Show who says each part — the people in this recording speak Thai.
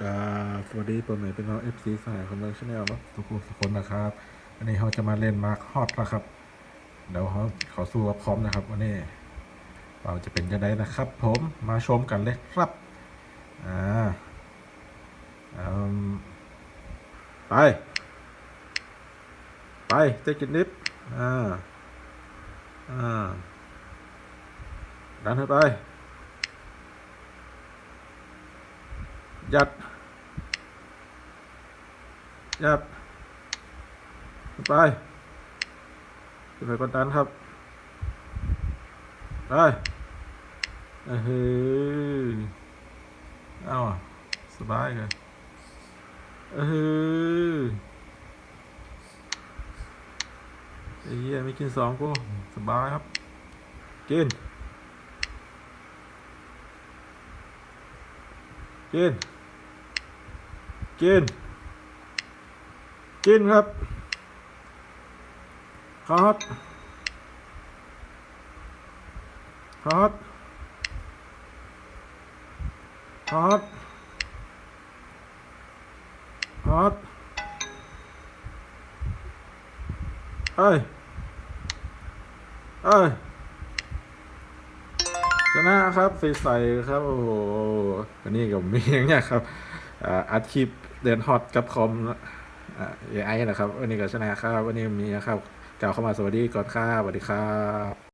Speaker 1: กราบสวัสดีเปิดใหม่เป็นน้องเอฟซีสายคอมเมอร์ชแนลเนาะทุกคนทุกคนนะครับ อันนี้เขาจะมาเล่นมาร์คฮอตนะครับ เดี๋ยวเขาเขาสู้กับพร้อมนะครับ วันนี้เราจะเป็นยังไงนะครับ ผมมาชมกันเลยครับ อ่าอไป ไปเจ๊กินนิดอ่า อ่า ดันให้ไป ยัด ยัด ไปขึ้นไปกดดันครับ ไปเฮือเอาสบายเลยเฮือไอ้เหี้ยไม่กินสองกูสบายครับ กิน กิน กิน กินครับคอสคอสคอสคอสเอ้ยเอ้ยชนะครับใสๆครับ โอ้โหวันนี้กับมีอย่างเงี้ยครับ อ่าอัดคลิปเดินฮอตกับคอมอ่าเอไอนะครับ วันนี้ก็ชนะครับ วันนี้มีนะครับกล่าวเข้ามาสวัสดีก่อนครับสวัสดีครับ